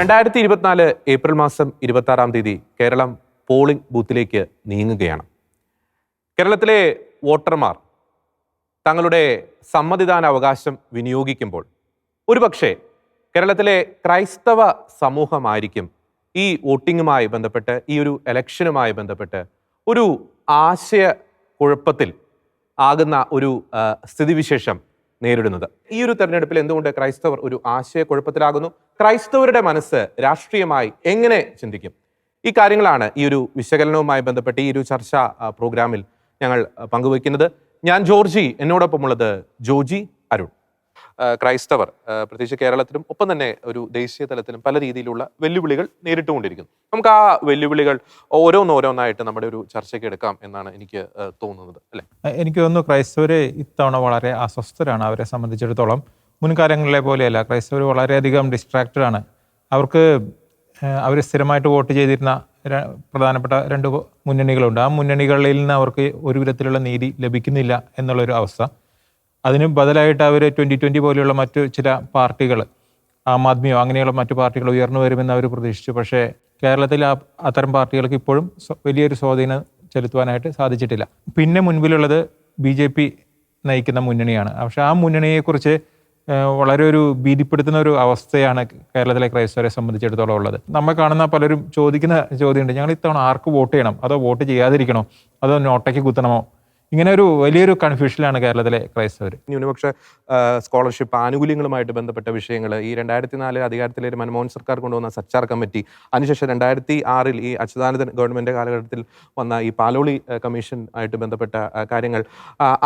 രണ്ടായിരത്തി ഇരുപത്തിനാല് ഏപ്രിൽ മാസം ഇരുപത്തി ആറാം തീയതി കേരളം പോളിംഗ് ബൂത്തിലേക്ക് നീങ്ങുകയാണ്. കേരളത്തിലെ വോട്ടർമാർ തങ്ങളുടെ സമ്മതിദാന അവകാശം വിനിയോഗിക്കുമ്പോൾ ഒരുപക്ഷെ കേരളത്തിലെ ക്രൈസ്തവ സമൂഹമായിരിക്കും ഈ വോട്ടിങ്ങുമായി ബന്ധപ്പെട്ട് ഈ ഒരു ഇലക്ഷനുമായി ബന്ധപ്പെട്ട് ഒരു ആശയ കുഴപ്പത്തിൽ ആകുന്ന ഒരു സ്ഥിതിവിശേഷം നേരിടുന്നത്. ഈ ഒരു തെരഞ്ഞെടുപ്പിൽ എന്തുകൊണ്ട് ക്രൈസ്തവർ ഒരു ആശയക്കുഴപ്പത്തിലാകുന്നു? ക്രൈസ്തവരുടെ മനസ്സ് രാഷ്ട്രീയമായി എങ്ങനെ ചിന്തിക്കും? ഈ കാര്യങ്ങളാണ് ഈ ഒരു വിശകലനവുമായി ബന്ധപ്പെട്ട് ഈ ഒരു ചർച്ച പ്രോഗ്രാമിൽ ഞങ്ങൾ പങ്കുവയ്ക്കുന്നത്. ഞാൻ ജോർജി എന്നോടൊപ്പമുള്ളത് ജോജി അരുൺ. ക്രൈസ്തവർ പ്രത്യേകിച്ച് കേരളത്തിലും ഒപ്പം തന്നെ ഒരു ദേശീയ തലത്തിലും പല രീതിയിലുള്ള വെല്ലുവിളികൾ നേരിട്ടുകൊണ്ടിരിക്കുന്നു. നമുക്ക് ആ വെല്ലുവിളികൾ ഓരോന്നോരോന്നായിട്ട് നമ്മുടെ ഒരു ചർച്ചയ്ക്ക് എടുക്കാം എന്നാണ് എനിക്ക് തോന്നുന്നത് അല്ലെ? എനിക്ക് തോന്നുന്നു ക്രൈസ്തവര് ഇത്തവണ വളരെ അസ്വസ്ഥരാണ് അവരെ സംബന്ധിച്ചിടത്തോളം. മുൻകാലങ്ങളിലെ പോലെയല്ല ക്രൈസ്തവർ വളരെയധികം ഡിസ്ട്രാക്റ്റഡ് ആണ്. അവർക്ക് അവർ സ്ഥിരമായിട്ട് വോട്ട് ചെയ്തിരുന്ന പ്രധാനപ്പെട്ട രണ്ട് മുന്നണികളുണ്ട്. ആ മുന്നണികളിൽ നിന്ന് അവർക്ക് ഒരു വിധത്തിലുള്ള നീതി ലഭിക്കുന്നില്ല എന്നുള്ളൊരു അവസ്ഥ. അതിന് ബദലായിട്ട് അവർ ട്വന്റി ട്വന്റി പോലെയുള്ള മറ്റു ചില പാർട്ടികൾ ആം ആദ്മിയോ അങ്ങനെയുള്ള മറ്റു പാർട്ടികൾ ഉയർന്നു വരുമെന്ന് അവർ പ്രതീക്ഷിച്ചു. പക്ഷേ കേരളത്തിൽ ആ അത്തരം പാർട്ടികൾക്ക് ഇപ്പോഴും വലിയൊരു സ്വാധീനം ചെലുത്തുവാനായിട്ട് സാധിച്ചിട്ടില്ല. പിന്നെ മുൻപിലുള്ളത് ബി ജെ പി നയിക്കുന്ന മുന്നണിയാണ്. പക്ഷേ ആ മുന്നണിയെക്കുറിച്ച് വളരെ ഒരു ഭീതിപ്പെടുത്തുന്ന ഒരു അവസ്ഥയാണ് കേരളത്തിലെ ക്രൈസ്തവരെ സംബന്ധിച്ചിടത്തോളം ഉള്ളത്. നമ്മൾ കാണുന്ന പലരും ചോദിക്കുന്ന ചോദ്യമുണ്ട് ഞങ്ങൾ ഇത്തവണ ആർക്ക് വോട്ട് ചെയ്യണം? അതോ വോട്ട് ചെയ്യാതിരിക്കണോ? അതോ നോട്ടയ്ക്ക് കുത്തണമോ? ഇങ്ങനെ ഒരു വലിയൊരു കൺഫ്യൂഷനിലാണ് കേരളത്തിലെ ക്രൈസ്തവർ ന്യൂനപക്ഷ സ്കോളർഷിപ്പ് ആനുകൂല്യങ്ങളുമായിട്ട് ബന്ധപ്പെട്ട വിഷയങ്ങൾ ഈ രണ്ടായിരത്തി നാല് അധികാരത്തിലെ മൻമോഹൻ സർക്കാർ കൊണ്ടുവന്ന സച്ചാർ കമ്മിറ്റി അതിനുശേഷം രണ്ടായിരത്തി ആറിൽ ഈ അച്യുതാനന്ദൻ ഗവൺമെന്റ് കാലഘട്ടത്തിൽ വന്ന ഈ പാലോളി കമ്മീഷൻ ആയിട്ട് ബന്ധപ്പെട്ട കാര്യങ്ങൾ.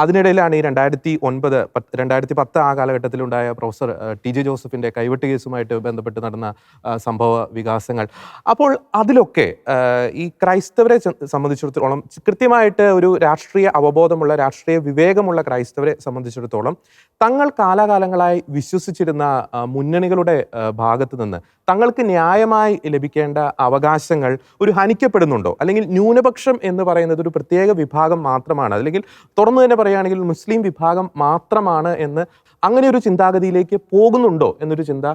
അതിനിടയിലാണ് ഈ രണ്ടായിരത്തി ഒൻപത് രണ്ടായിരത്തി പത്ത് ആ കാലഘട്ടത്തിലുണ്ടായ പ്രൊഫസർ ടി ജെ ജോസഫിന്റെ കൈവെട്ട് കേസുമായിട്ട് ബന്ധപ്പെട്ട് നടന്ന സംഭവ വികാസങ്ങൾ. അപ്പോൾ അതിലൊക്കെ ഈ ക്രൈസ്തവരെ സംബന്ധിച്ചിടത്തോളം കൃത്യമായിട്ട് ഒരു രാഷ്ട്രീയ അവബോധമുള്ള രാഷ്ട്രീയ വിവേകമുള്ള ക്രൈസ്തവരെ സംബന്ധിച്ചിടത്തോളം തങ്ങൾ കാലാകാലങ്ങളായി വിശ്വസിച്ചിരുന്ന മുന്നണികളുടെ ഭാഗത്തു നിന്ന് തങ്ങൾക്ക് ന്യായമായി ലഭിക്കേണ്ട അവകാശങ്ങൾ ഒരു ഹനിക്കപ്പെടുന്നുണ്ടോ? അല്ലെങ്കിൽ ന്യൂനപക്ഷം എന്ന് പറയുന്നത് ഒരു പ്രത്യേക വിഭാഗം മാത്രമാണ്? അല്ലെങ്കിൽ തുറന്നു തന്നെ പറയുകയാണെങ്കിൽ മുസ്ലിം വിഭാഗം മാത്രമാണ് എന്ന് അങ്ങനെ ഒരു ചിന്താഗതിയിലേക്ക് പോകുന്നുണ്ടോ എന്നൊരു ചിന്ത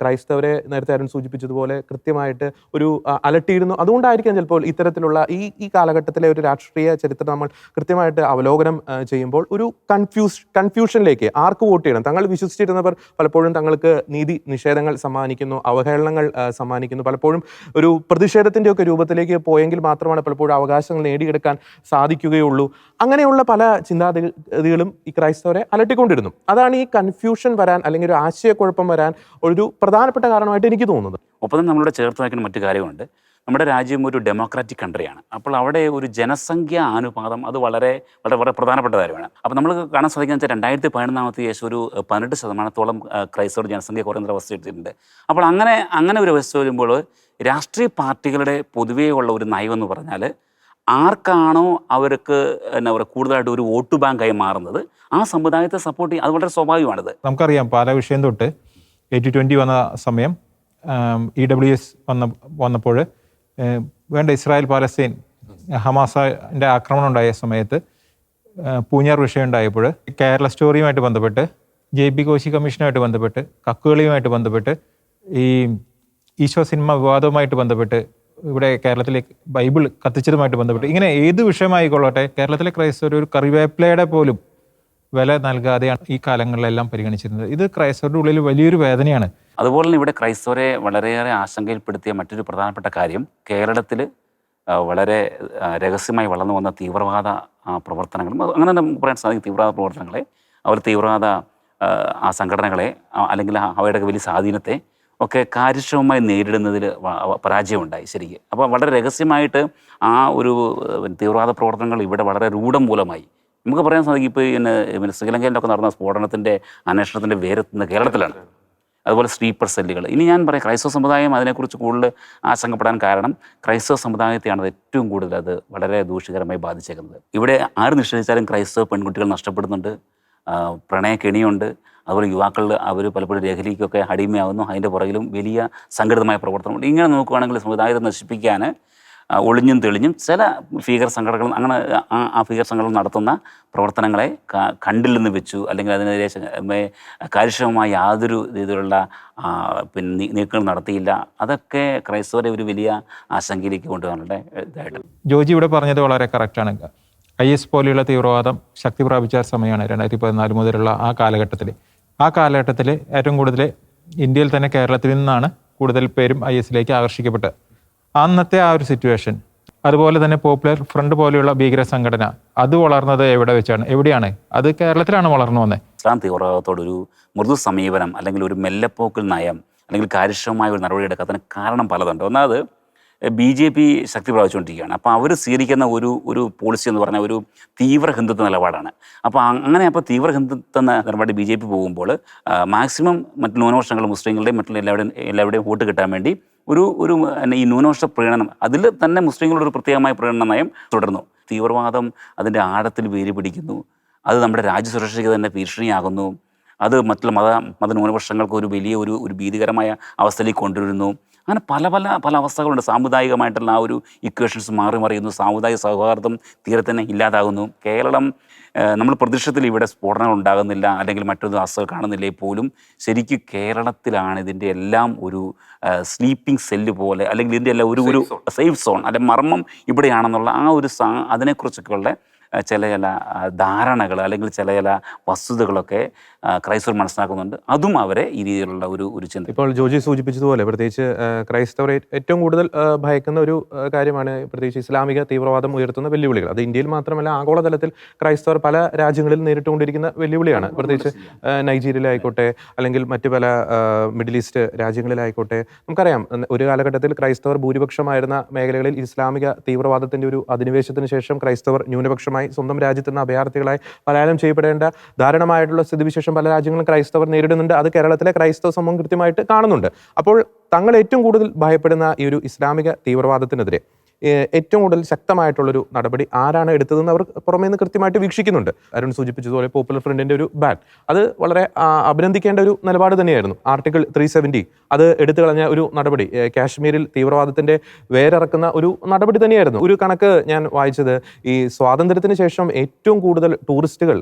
ക്രൈസ്തവരെ നേരത്തെ അരുൺ സൂചിപ്പിച്ചതുപോലെ കൃത്യമായിട്ട് ഒരു അലട്ടിയിരുന്നു. അതുകൊണ്ടായിരിക്കാം ചിലപ്പോൾ ഇത്തരത്തിലുള്ള ഈ ഈ കാലഘട്ടത്തിലെ ഒരു രാഷ്ട്രീയ ചരിത്രം നമ്മൾ കൃത്യമായിട്ട് അവലോകനം ചെയ്യുമ്പോൾ ഒരു കൺഫ്യൂസ് കൺഫ്യൂഷനിലേക്ക് ആർക്ക് വോട്ട് ചെയ്യണം? തങ്ങൾ വിശ്വസിച്ചിരുന്നവർ പലപ്പോഴും തങ്ങൾക്ക് നീതി നിഷേധങ്ങൾ സമ്മാനിക്കുന്നു അവഹേളനങ്ങൾ സമ്മാനിക്കുന്നു. പലപ്പോഴും ഒരു പ്രതിഷേധത്തിന്റെ ഒക്കെ രൂപത്തിലേക്ക് പോയെങ്കിൽ മാത്രമാണ് പലപ്പോഴും അവകാശങ്ങൾ നേടിയെടുക്കാൻ സാധിക്കുകയുള്ളൂ. അങ്ങനെയുള്ള പല ചിന്താഗതികളും ഈ ക്രൈസ്തവരെ അലട്ടിക്കൊണ്ടിരുന്നു. അതാണ് ഈ കൺഫ്യൂഷൻ വരാൻ അല്ലെങ്കിൽ ഒരു ആശയക്കുഴപ്പം വരാൻ ഒരു പ്രധാനപ്പെട്ട കാരണമായിട്ട് എനിക്ക് തോന്നുന്നത്. ഒപ്പം തന്നെ നമ്മളിവിടെ ചേർത്ത് വയ്ക്കുന്ന മറ്റു കാര്യമുണ്ട് നമ്മുടെ രാജ്യം ഒരു ഡെമോക്രാറ്റിക് കൺട്രിയാണ് അപ്പോൾ അവിടെ ഒരു ജനസംഖ്യ അനുപാതം അത് വളരെ വളരെ വളരെ പ്രധാനപ്പെട്ട കാര്യമാണ്. അപ്പോൾ നമ്മൾ കാണാൻ സാധിക്കുന്ന വെച്ചാൽ രണ്ടായിരത്തി പതിനൊന്നാമത്തെ ശേഷം ഒരു പതിനെട്ട് ശതമാനത്തോളം ക്രൈസ്തവർ ജനസംഖ്യ കുറയുന്ന അവസ്ഥ എടുത്തിട്ടുണ്ട് അപ്പോൾ അങ്ങനെ അങ്ങനെ ഒരു അവസ്ഥ വരുമ്പോൾ രാഷ്ട്രീയ പാർട്ടികളുടെ പൊതുവേ ഉള്ള ഒരു നയമെന്ന് പറഞ്ഞാൽ ആർക്കാണോ അവർക്ക് എന്നാ പറയുക കൂടുതലായിട്ട് ഒരു വോട്ട് ബാങ്കായി മാറുന്നത് ആ സമുദായത്തെ സപ്പോർട്ട് ചെയ്യും അത് വളരെ സ്വാഭാവികമാണിത്. നമുക്കറിയാം പാല വിഷയം തൊട്ട് എയ്റ്റി ട്വന്റി വന്ന സമയം ഇ ഡബ്ല്യു എസ് വന്ന വന്നപ്പോൾ വേണ്ട ഇസ്രായേൽ പാലസ്തീൻ ഹമാസിന്റെ ആക്രമണം ഉണ്ടായ സമയത്ത് പൂഞ്ഞാർ വിഷയം ഉണ്ടായപ്പോൾ കേരള സ്റ്റോറിയുമായിട്ട് ബന്ധപ്പെട്ട് ജെ പി കോശി കമ്മീഷനുമായിട്ട് ബന്ധപ്പെട്ട് കക്കുകളിയുമായിട്ട് ബന്ധപ്പെട്ട് ഈ ഈശോ സിനിമ വിവാദവുമായിട്ട് ബന്ധപ്പെട്ട് ഇവിടെ കേരളത്തിലെ ബൈബിൾ കത്തിച്ചതുമായിട്ട് ബന്ധപ്പെട്ട് ഇങ്ങനെ ഏത് വിഷയമായിക്കൊള്ളട്ടെ കേരളത്തിലെ ക്രൈസ്തവർ ഒരു കറിവേപ്പിലയുടെ പോലും വില നൽകാതെയാണ് ഈ കാലങ്ങളിലെല്ലാം പരിഗണിച്ചിരുന്നത്. ഇത് ക്രൈസ്തവരുടെ ഉള്ളിൽ വലിയൊരു വേദനയാണ്. അതുപോലെ തന്നെ ഇവിടെ ക്രൈസ്തവരെ വളരെയേറെ ആശങ്കയിൽപ്പെടുത്തിയ മറ്റൊരു പ്രധാനപ്പെട്ട കാര്യം കേരളത്തിൽ വളരെ രഹസ്യമായി വളർന്നു വന്ന തീവ്രവാദ പ്രവർത്തനങ്ങളും അങ്ങനെ നമുക്ക് പറയാൻ സാധിക്കും തീവ്രവാദ പ്രവർത്തനങ്ങളെ അവർ തീവ്രവാദ ആ, സംഘടനകളെ അല്ലെങ്കിൽ അവയുടെ വലിയ സ്വാധീനത്തെ ഒക്കെ കാര്യക്ഷമമായി നേരിടുന്നതിൽ പരാജയമുണ്ടായി ശരിക്കും. അപ്പോൾ വളരെ രഹസ്യമായിട്ട് ആ ഒരു തീവ്രവാദ പ്രവർത്തനങ്ങൾ ഇവിടെ വളരെ രൂഢം മൂലമായി. നമുക്ക് പറയാൻ സാധിക്കും ഇപ്പോൾ പിന്നെ ശ്രീലങ്കയിലൊക്കെ നടന്ന സ്ഫോടനത്തിന്റെ അന്വേഷണത്തിന്റെ വേരത്തുന്ന കേരളത്തിലാണ്. അതുപോലെ സ്ലീപ്പർ സെല്ലുകൾ. ഇനി ഞാൻ പറയാം ക്രൈസ്തവ സമുദായം അതിനെക്കുറിച്ച് കൂടുതൽ ആശങ്കപ്പെടാൻ കാരണം ക്രൈസ്തവ സമുദായത്തെയാണ് അത് ഏറ്റവും കൂടുതൽ അത് വളരെ ദൂഷ്യകരമായി ബാധിച്ചേക്കുന്നത്. ഇവിടെ ആര് നിഷേധിച്ചാലും ക്രൈസ്തവ പെൺകുട്ടികൾ നഷ്ടപ്പെടുന്നുണ്ട്. പ്രണയക്കെണിയുണ്ട് അതുപോലെ യുവാക്കളിൽ അവർ പലപ്പോഴും ലഹരിക്കൊക്കെ അടിമയാവുന്നു. അതിന്റെ പുറകിലും വലിയ സംഘടിതമായ പ്രവർത്തനമുണ്ട്. ഇങ്ങനെ നോക്കുകയാണെങ്കിൽ സമുദായത്തെ നശിപ്പിക്കാൻ ഒളിഞ്ഞും തെളിഞ്ഞും ചില ഭീകര സംഘടനകൾ അങ്ങനെ ആ ഭീകര സംഘടനകൾ നടത്തുന്ന പ്രവർത്തനങ്ങളെ ക- കണ്ടില്ലെന്ന് വെച്ചു. അല്ലെങ്കിൽ അതിനെതിരെ കാര്യക്ഷമമായ യാതൊരു രീതിയിലുള്ള പിന്നെ നീക്കങ്ങൾ നടത്തിയില്ല. അതൊക്കെ ക്രൈസ്തവരെ ഒരു വലിയ ആശങ്കയിലേക്ക് കൊണ്ടുപോകാനുള്ള ഇതായിട്ട്. ജോജി ഇവിടെ പറഞ്ഞത് വളരെ കറക്റ്റാണ് ഐ എസ് പോലെയുള്ള തീവ്രവാദം ശക്തി പ്രാപിച്ച സമയമാണ് രണ്ടായിരത്തി പതിനാല് മുതലുള്ള ആ കാലഘട്ടത്തിൽ ആ കാലഘട്ടത്തിൽ ഏറ്റവും കൂടുതൽ ഇന്ത്യയിൽ തന്നെ കേരളത്തിൽ നിന്നാണ് കൂടുതൽ പേരും ഐ എസിലേക്ക് ആകർഷിക്കപ്പെട്ടത്. അന്നത്തെ ആ ഒരു സിറ്റുവേഷൻ അതുപോലെ തന്നെ പോപ്പുലർ ഫ്രണ്ട് പോലെയുള്ള ഭീകര സംഘടന അത് വളർന്നത് എവിടെ വെച്ചാണ്? എവിടെയാണ്? അത് കേരളത്തിലാണ് വളർന്നു വന്നത് ഇസ്ലാം തീവ്രവാദത്തോടൊരു മൃദു സമീപനം അല്ലെങ്കിൽ ഒരു മെല്ലപ്പോക്കൽ നയം അല്ലെങ്കിൽ കാര്യക്ഷമമായ ഒരു നടപടി എടുക്കാത്തതിന് കാരണം പലതുണ്ട്. ഒന്നാമത് ബി ജെ പി ശക്തി പ്രാപിച്ചുകൊണ്ടിരിക്കുകയാണ് അപ്പോൾ അവർ സ്വീകരിക്കുന്ന ഒരു ഒരു പോളിസി എന്ന് പറഞ്ഞാൽ ഒരു തീവ്ര ഹിന്ദുത്വ നിലപാടാണ്. അപ്പോൾ അങ്ങനെ അപ്പോൾ തീവ്ര ഹിന്ദുത്വ നിലപാട് ബി ജെ പി പോകുമ്പോൾ മാക്സിമം മറ്റു ന്യൂനപക്ഷങ്ങൾ മുസ്ലിങ്ങളുടെയും മറ്റുള്ള എല്ലാവരുടെയും എല്ലാവരുടെയും വോട്ട് കിട്ടാൻ വേണ്ടി ഒരു ഒരു ഈ ന്യൂനപക്ഷ പ്രീണനം അതിൽ തന്നെ മുസ്ലിങ്ങളുടെ ഒരു പ്രത്യേകമായ പ്രീണന നയം തുടർന്നു. തീവ്രവാദം അതിന്റെ ആഴത്തിൽ വേര് പിടിക്കുന്നു. അത് നമ്മുടെ രാജ്യസുരക്ഷയ്ക്ക് തന്നെ ഭീഷണിയാകുന്നു. അത് മറ്റുള്ള മത മതന്യൂനപക്ഷങ്ങൾക്ക് ഒരു വലിയ ഒരു ഒരു ഭീതികരമായ അവസ്ഥയിലേക്ക് കൊണ്ടുവരുന്നു. അങ്ങനെ പല പല പല അവസ്ഥകളുണ്ട്. സാമുദായികമായിട്ടുള്ള ആ ഒരു ഇക്വേഷൻസ് മാറി മറിയുന്നു. സാമുദായിക സൗഹാർദ്ദം തീരെ തന്നെ ഇല്ലാതാകുന്നു. കേരളം നമ്മൾ പ്രതീക്ഷത്തിൽ ഇവിടെ സ്ഫോടനങ്ങൾ ഉണ്ടാകുന്നില്ല. അല്ലെങ്കിൽ മറ്റൊരു അസുഖം കാണുന്നില്ലേ പോലും. ശരിക്കും കേരളത്തിലാണ് ഇതിന്റെ എല്ലാം ഒരു സ്ലീപ്പിംഗ് സെല്ല് പോലെ അല്ലെങ്കിൽ ഇതിന്റെ എല്ലാം ഒരു ഒരു സേഫ് സോൺ അല്ലെ മർമ്മം ഇവിടെയാണെന്നുള്ള ആ ഒരു സാ അതിനെക്കുറിച്ചൊക്കെയുള്ള ചില ചില ധാരണകൾ അല്ലെങ്കിൽ ചില ചില വസ്തുതകളൊക്കെ ക്രൈസ്തവർ മനസ്സിലാക്കുന്നുണ്ട്. അതും അവരെ ഈ രീതിയിലുള്ള ഒരു ഒരു ചിന്ത. ഇപ്പോൾ ജോജി സൂചിപ്പിച്ചതുപോലെ പ്രത്യേകിച്ച് ക്രൈസ്തവർ ഏറ്റവും കൂടുതൽ ഭയക്കുന്ന ഒരു കാര്യമാണ് പ്രത്യേകിച്ച് ഇസ്ലാമിക തീവ്രവാദം ഉയർത്തുന്ന വെല്ലുവിളികൾ. അത് ഇന്ത്യയിൽ മാത്രമല്ല ആഗോളതലത്തിൽ ക്രൈസ്തവർ പല രാജ്യങ്ങളിൽ നേരിട്ടുകൊണ്ടിരിക്കുന്ന വെല്ലുവിളിയാണ്. പ്രത്യേകിച്ച് നൈജീരിയയിലായിക്കോട്ടെ അല്ലെങ്കിൽ മറ്റു പല മിഡിൽ ഈസ്റ്റ് രാജ്യങ്ങളിലായിക്കോട്ടെ. നമുക്കറിയാം ഒരു കാലഘട്ടത്തിൽ ക്രൈസ്തവർ ഭൂരിപക്ഷമായിരുന്ന മേഖലകളിൽ ഇസ്ലാമിക തീവ്രവാദത്തിന്റെ ഒരു അധിനിവേശത്തിന് ശേഷം ക്രൈസ്തവർ ന്യൂനപക്ഷമായി സ്വന്തം രാജ്യത്ത് നിന്ന് അഭയാർത്ഥികളായി പലായനം ചെയ്യപ്പെടേണ്ട ദാരുണമായിട്ടുള്ള സ്ഥിതിവിശേഷം പല രാജ്യങ്ങളും ക്രൈസ്തവർ നേരിടുന്നുണ്ട്. അത് കേരളത്തിലെ ക്രൈസ്തവ സമൂഹം കൃത്യമായിട്ട് കാണുന്നുണ്ട്. അപ്പോൾ തങ്ങൾ ഏറ്റവും കൂടുതൽ ഭയപ്പെടുന്ന ഈ ഒരു ഇസ്ലാമിക തീവ്രവാദത്തിനെതിരെ ഏറ്റവും കൂടുതൽ ശക്തമായിട്ടുള്ളൊരു നടപടി ആരാണ് എടുത്തതെന്ന് അവർ പുറമേ നിന്ന് കൃത്യമായിട്ട് വീക്ഷിക്കുന്നുണ്ട്. അരുൺ സൂചിപ്പിച്ചതുപോലെ പോപ്പുലർ ഫ്രണ്ടിന്റെ ഒരു ബാൻ അത് വളരെ അഭിനന്ദിക്കേണ്ട ഒരു നിലപാട് തന്നെയായിരുന്നു. ആർട്ടിക്കിൾ ത്രീ സെവന്റി അത് എടുത്തു കളഞ്ഞ ഒരു നടപടി. കാശ്മീരിൽ തീവ്രവാദത്തിന്റെ വേരിറക്കുന്ന ഒരു നടപടി തന്നെയായിരുന്നു. ഒരു കണക്ക് ഞാൻ വായിച്ചത് ഈ സ്വാതന്ത്ര്യത്തിന് ശേഷം ഏറ്റവും കൂടുതൽ ടൂറിസ്റ്റുകൾ